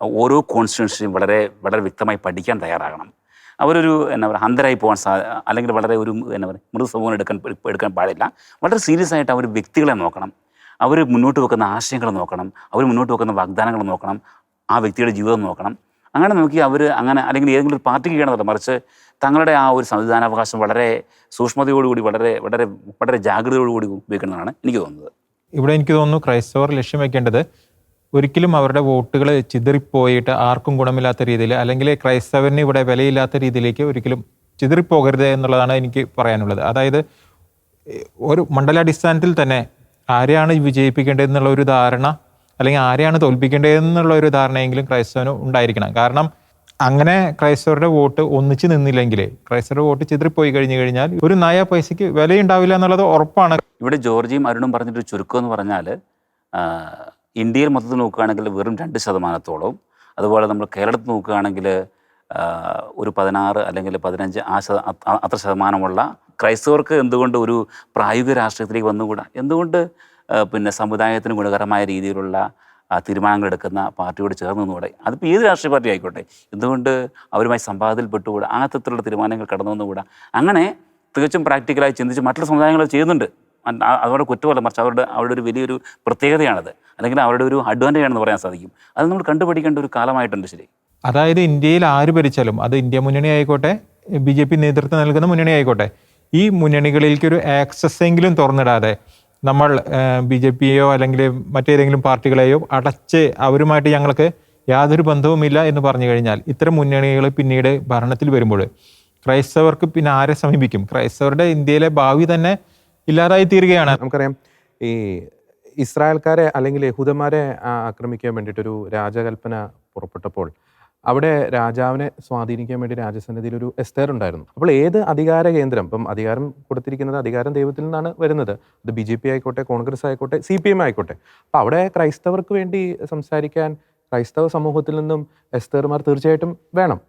ഓരോ കോൺസ്റ്റിറ്റ്യൻസിയും വളരെ വളരെ വ്യക്തമായി പഠിക്കാൻ തയ്യാറാകണം. അവരൊരു എന്താ പറയുക അന്തരായി പോകാൻ സാ അല്ലെങ്കിൽ വളരെ ഒരു എന്താ പറയുക മൃദുസ്വഭാവം എടുക്കാൻ എടുക്കാൻ പാടില്ല. വളരെ സീരിയസ് ആയിട്ട് അവർ വ്യക്തികളെ നോക്കണം. അവർ മുന്നോട്ട് വെക്കുന്ന ആശയങ്ങൾ നോക്കണം. അവർ മുന്നോട്ട് വെക്കുന്ന വാഗ്ദാനങ്ങൾ നോക്കണം. ആ വ്യക്തിയുടെ ജീവിതം നോക്കണം. അങ്ങനെ നോക്കി അവർ അങ്ങനെ അല്ലെങ്കിൽ ഏതെങ്കിലും ഒരു പാർട്ടിക്ക് ചെയ്യണമെന്നല്ല മറിച്ച് തങ്ങളുടെ ആ ഒരു സംവിധാനാവകാശം വളരെ സൂക്ഷ്മതയോടുകൂടി വളരെ വളരെ വളരെ ജാഗ്രതയോടുകൂടി ഉപയോഗിക്കുന്നതാണ് എനിക്ക് തോന്നുന്നത്. ഇവിടെ എനിക്ക് തോന്നുന്നു ക്രൈസ്തവർ ലക്ഷ്യം വെക്കേണ്ടത് ഒരിക്കലും അവരുടെ വോട്ടുകൾ ചിതറിപ്പോയിട്ട് ആർക്കും ഗുണമില്ലാത്ത രീതിയിൽ അല്ലെങ്കിൽ ക്രൈസ്തവന് ഇവിടെ വിലയില്ലാത്ത രീതിയിലേക്ക് ഒരിക്കലും ചിതറിപ്പോകരുത് എന്നുള്ളതാണ് എനിക്ക് പറയാനുള്ളത്. അതായത് ഒരു മണ്ഡലാടിസ്ഥാനത്തിൽ തന്നെ ആരെയാണ് വിജയിപ്പിക്കേണ്ടത് എന്നുള്ള ഒരു ധാരണ അല്ലെങ്കിൽ ആരെയാണ് തോൽപ്പിക്കേണ്ടത് എന്നുള്ള ഒരു ധാരണയെങ്കിലും ക്രൈസ്തവന് ഉണ്ടായിരിക്കണം. കാരണം അങ്ങനെ ക്രൈസ്തവരുടെ വോട്ട് ഒന്നിച്ച് നിന്നില്ലെങ്കിൽ ക്രൈസ്തവരുടെ വോട്ട് ചിതറിപ്പോയി കഴിഞ്ഞു കഴിഞ്ഞാൽ ഒരു നയ പൈസയ്ക്ക് വിലയുണ്ടാവില്ല എന്നുള്ളത് ഉറപ്പാണ്. ഇവിടെ ജോർജിയും അരുണും പറഞ്ഞിട്ട് ചുരുക്കം എന്ന് പറഞ്ഞാൽ ഇന്ത്യയിൽ മൊത്തത്തിൽ നോക്കുകയാണെങ്കിൽ വെറും രണ്ട് ശതമാനത്തോളം. അതുപോലെ നമ്മൾ കേരളത്തിൽ നോക്കുകയാണെങ്കിൽ ഒരു പതിനാറ് അല്ലെങ്കിൽ പതിനഞ്ച് ആ ശത അത്ര ശതമാനമുള്ള ക്രൈസ്തവർക്ക് എന്തുകൊണ്ട് ഒരു പ്രായോഗിക രാഷ്ട്രീയത്തിലേക്ക് വന്നുകൂടാ? എന്തുകൊണ്ട് പിന്നെ സമുദായത്തിന് ഗുണകരമായ രീതിയിലുള്ള തീരുമാനങ്ങൾ എടുക്കുന്ന പാർട്ടിയോട് ചേർന്ന് നിന്നുകൂടെ അതിപ്പോൾ ഏത് രാഷ്ട്രീയ പാർട്ടി ആയിക്കോട്ടെ? എന്തുകൊണ്ട് അവരുമായി സംവാദത്തിൽപ്പെട്ടുകൂടാ? ആ തരത്തിലുള്ള തീരുമാനങ്ങൾ കടന്നു വന്നുകൂടാ? അങ്ങനെ തികച്ചും പ്രാക്ടിക്കലായി ചിന്തിച്ച് മറ്റുള്ള സമുദായങ്ങൾ ചെയ്യുന്നുണ്ട്. അവരുടെ കുറ്റമല്ല. മറിച്ച് അവരുടെ അവരുടെ ഒരു വലിയൊരു പ്രത്യേകതയാണത്. അല്ലെങ്കിൽ അവരുടെ ഒരു അഡ്വാന്റേജ് ആണെന്ന് പറയാൻ സാധിക്കും. അത് നമ്മൾ കണ്ടുപിടിക്കേണ്ട ഒരു കാലമായിട്ടുണ്ട് ശരി. അതായത് ഇന്ത്യയിൽ ആര് ഭരിച്ചാലും അത് ഇന്ത്യ മുന്നണി ആയിക്കോട്ടെ ബി ജെ പി നേതൃത്വം നൽകുന്ന മുന്നണി ആയിക്കോട്ടെ ഈ മുന്നണികളിലേക്ക് ഒരു ആക്സസ് എങ്കിലും തുറന്നിടാതെ നമ്മൾ ബി ജെ പിയെയോ അല്ലെങ്കിൽ മറ്റേതെങ്കിലും പാർട്ടികളെയോ അടച്ച് അവരുമായിട്ട് ഞങ്ങൾക്ക് യാതൊരു ബന്ധവുമില്ല എന്ന് പറഞ്ഞു കഴിഞ്ഞാൽ ഇത്തരം മുന്നണികൾ പിന്നീട് ഭരണത്തിൽ വരുമ്പോൾ ക്രൈസ്തവർക്ക് പിന്നെ ആരെ സമീപിക്കും? ക്രൈസ്തവരുടെ ഇന്ത്യയിലെ ഭാവി തന്നെ ഇല്ലാതായി തീരുകയാണ്. നമുക്കറിയാം ഈ ഇസ്രായേൽക്കാരെ അല്ലെങ്കിൽ യഹൂദന്മാരെ ആക്രമിക്കാൻ വേണ്ടിയിട്ടൊരു രാജകൽപ്പന പുറപ്പെട്ടപ്പോൾ അവിടെ രാജാവിനെ സ്വാധീനിക്കാൻ വേണ്ടി രാജസന്നിധിയിൽ ഒരു എസ്തേർ ഉണ്ടായിരുന്നു. അപ്പോൾ ഏത് അധികാര കേന്ദ്രം ഇപ്പം അധികാരം കൊടുത്തിരിക്കുന്നത് അധികാരം ദൈവത്തിൽ നിന്നാണ് വരുന്നത്. അത് ബി ജെ പി ആയിക്കോട്ടെ കോൺഗ്രസ് ആയിക്കോട്ടെ സി പി എം ആയിക്കോട്ടെ. അപ്പോൾ അവിടെ ക്രൈസ്തവർക്ക് വേണ്ടി സംസാരിക്കാൻ ക്രൈസ്തവ സമൂഹത്തിൽ നിന്നും എസ്തേർമാർ തീർച്ചയായിട്ടും വേണം.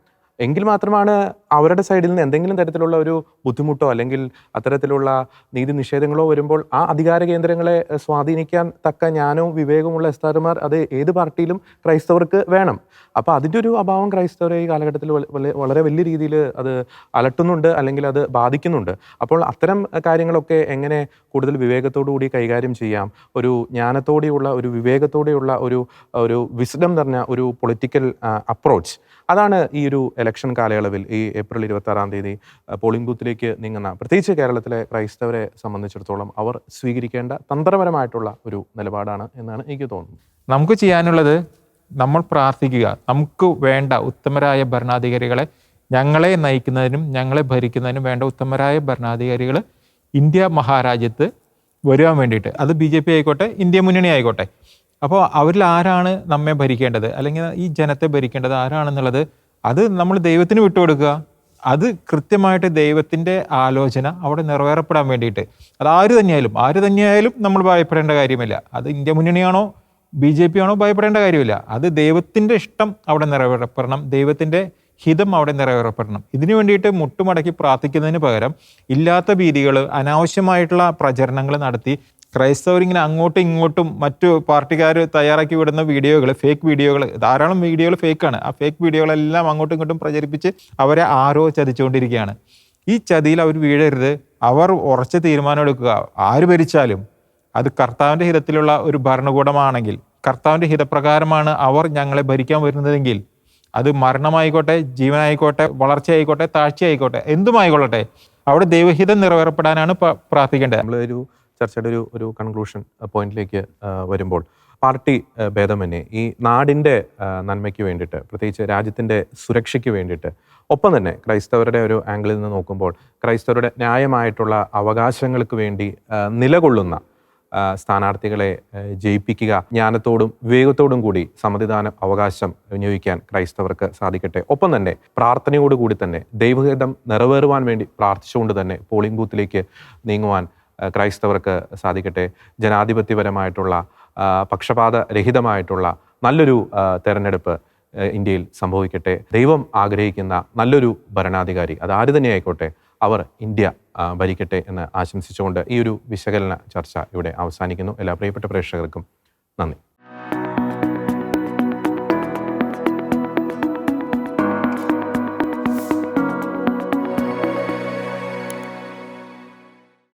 എങ്കിൽ മാത്രമാണ് അവരുടെ സൈഡിൽ നിന്ന് എന്തെങ്കിലും തരത്തിലുള്ള ഒരു ബുദ്ധിമുട്ടോ അല്ലെങ്കിൽ അത്തരത്തിലുള്ള നീതി നിഷേധങ്ങളോ വരുമ്പോൾ ആ അധികാര കേന്ദ്രങ്ങളെ സ്വാധീനിക്കാൻ തക്ക ജ്ഞാനവും വിവേകമുള്ള എസ്താർമാർ അത് ഏത് പാർട്ടിയിലും ക്രൈസ്തവർക്ക് വേണം. അപ്പോൾ അതിന്റെ ഒരു അഭാവം ക്രൈസ്തവരെ ഈ കാലഘട്ടത്തിൽ വള- വള- വളരെ വലിയ രീതിയിൽ അത് അലട്ടുന്നുണ്ട് അല്ലെങ്കിൽ അത് ബാധിക്കുന്നുണ്ട്. അപ്പോൾ അത്തരം കാര്യങ്ങളൊക്കെ എങ്ങനെ കൂടുതൽ വിവേകത്തോടു കൂടി കൈകാര്യം ചെയ്യാം? ഒരു ജ്ഞാനത്തോടെയുള്ള ഒരു വിവേകത്തോടെയുള്ള ഒരു ഒരു വിസ്ഡം നിറഞ്ഞ ഒരു പൊളിറ്റിക്കൽ അപ്രോച്ച്. അതാണ് ഈ ഒരു ഇലക്ഷൻ കാലയളവിൽ ഈ ഏപ്രിൽ ഇരുപത്തി ആറാം തീയതി പോളിംഗ് ബൂത്തിലേക്ക് നീങ്ങുന്ന. പ്രത്യേകിച്ച് കേരളത്തിലെ ക്രൈസ്തവരെ സംബന്ധിച്ചിടത്തോളം അവർ സ്വീകരിക്കേണ്ട തന്ത്രപരമായിട്ടുള്ള ഒരു നിലപാടാണ് എന്നാണ് എനിക്ക് തോന്നുന്നത്. നമുക്ക് ചെയ്യാനുള്ളത് നമ്മൾ പ്രാർത്ഥിക്കുക. നമുക്ക് വേണ്ട ഉത്തമരായ ഭരണാധികാരികളെ ഞങ്ങളെ നയിക്കുന്നതിനും ഞങ്ങളെ ഭരിക്കുന്നതിനും വേണ്ട ഉത്തമരായ ഭരണാധികാരികൾ ഇന്ത്യ മഹാരാജ്യത്ത് വരുവാൻ വേണ്ടിയിട്ട്. അത് ബി ജെ പി ആയിക്കോട്ടെ ഇന്ത്യ മുന്നണി ആയിക്കോട്ടെ. അപ്പോൾ അവരിൽ ആരാണ് നമ്മെ ഭരിക്കേണ്ടത്? അല്ലെങ്കിൽ ഈ ജനത്തെ ഭരിക്കേണ്ടത് ആരാണെന്നുള്ളത് അത് നമ്മൾ ദൈവത്തിന് വിട്ടുകൊടുക്കുക. അത് കൃത്യമായിട്ട് ദൈവത്തിന്റെ ആലോചന അവിടെ നിറവേറപ്പെടാൻ വേണ്ടിയിട്ട്. അത് ആര് തന്നെയായാലും ആര് തന്നെയായാലും നമ്മൾ ഭയപ്പെടേണ്ട കാര്യമില്ല. അത് ഇന്ത്യ മുന്നണിയാണോ ബി ജെ പി ആണോ ഭയപ്പെടേണ്ട കാര്യമില്ല. അത് ദൈവത്തിന്റെ ഇഷ്ടം അവിടെ നിറവേറപ്പെടണം. ദൈവത്തിന്റെ ഹിതം അവിടെ നിറവേറപ്പെടണം. ഇതിനു വേണ്ടിയിട്ട് മുട്ടുമടക്കി പ്രാർത്ഥിക്കുന്നതിന് പകരം ഇല്ലാത്ത ഭീതികൾ അനാവശ്യമായിട്ടുള്ള പ്രചരണങ്ങൾ നടത്തി ക്രൈസ്തവരിങ്ങനെ അങ്ങോട്ടും ഇങ്ങോട്ടും മറ്റു പാർട്ടിക്കാർ തയ്യാറാക്കി വിടുന്ന വീഡിയോകൾ ഫേക്ക് വീഡിയോകൾ ധാരാളം വീഡിയോകൾ ഫേക്കാണ് ആ ഫേക്ക് വീഡിയോകളെല്ലാം അങ്ങോട്ടും ഇങ്ങോട്ടും പ്രചരിപ്പിച്ച് അവരെ ആരോ ചതിച്ചുകൊണ്ടിരിക്കുകയാണ്. ഈ ചതിയിൽ അവർ വീഴരുത്. അവർ ഉറച്ച തീരുമാനം എടുക്കുക ആര് ഭരിച്ചാലും അത് കർത്താവിന്റെ ഹിതത്തിലുള്ള ഒരു ഭരണകൂടമാണെങ്കിൽ കർത്താവിന്റെ ഹിതപ്രകാരമാണ് അവർ ഞങ്ങളെ ഭരിക്കാൻ വരുന്നതെങ്കിൽ അത് മരണമായിക്കോട്ടെ ജീവനായിക്കോട്ടെ വളർച്ചയായിക്കോട്ടെ താഴ്ചയായിക്കോട്ടെ എന്തുമായിക്കൊള്ളട്ടെ അവിടെ ദൈവഹിതം നിറവേറപ്പെടാനാണ് പ്രാർത്ഥിക്കേണ്ടത്. നമ്മളൊരു ചർച്ചയുടെ ഒരു ഒരു കൺക്ലൂഷൻ പോയിന്റിലേക്ക് വരുമ്പോൾ പാർട്ടി ഭേദമന്യേ ഈ നാടിന്റെ നന്മയ്ക്ക് വേണ്ടിയിട്ട് പ്രത്യേകിച്ച് രാജ്യത്തിന്റെ സുരക്ഷയ്ക്ക് വേണ്ടിയിട്ട് ഒപ്പം തന്നെ ക്രൈസ്തവരുടെ ഒരു ആംഗിളിൽ നിന്ന് നോക്കുമ്പോൾ ക്രൈസ്തവരുടെ ന്യായമായിട്ടുള്ള അവകാശങ്ങൾക്ക് വേണ്ടി നിലകൊള്ളുന്ന സ്ഥാനാർത്ഥികളെ ജയിപ്പിക്കുക ജ്ഞാനത്തോടും വിവേകത്തോടും കൂടി സമ്മതിദാന അവകാശം വിനിയോഗിക്കാൻ ക്രൈസ്തവർക്ക് സാധിക്കട്ടെ. ഒപ്പം തന്നെ പ്രാർത്ഥനയോടുകൂടി തന്നെ ദൈവഹിതം നിറവേറുവാൻ വേണ്ടി പ്രാർത്ഥിച്ചുകൊണ്ട് തന്നെ പോളിംഗ് ബൂത്തിലേക്ക് നീങ്ങുവാൻ ക്രൈസ്തവർക്ക് സാധിക്കട്ടെ. ജനാധിപത്യപരമായിട്ടുള്ള പക്ഷപാത രഹിതമായിട്ടുള്ള നല്ലൊരു തെരഞ്ഞെടുപ്പ് ഇന്ത്യയിൽ സംഭവിക്കട്ടെ. ദൈവം ആഗ്രഹിക്കുന്ന നല്ലൊരു ഭരണാധികാരി അത് ആര് തന്നെ ആയിക്കോട്ടെ അവർ ഇന്ത്യ ഭരിക്കട്ടെ എന്ന് ആശംസിച്ചുകൊണ്ട് ഈ ഒരു വിശകലന ചർച്ച ഇവിടെ അവസാനിക്കുന്നു. എല്ലാ പ്രിയപ്പെട്ട പ്രേക്ഷകർക്കും നന്ദി.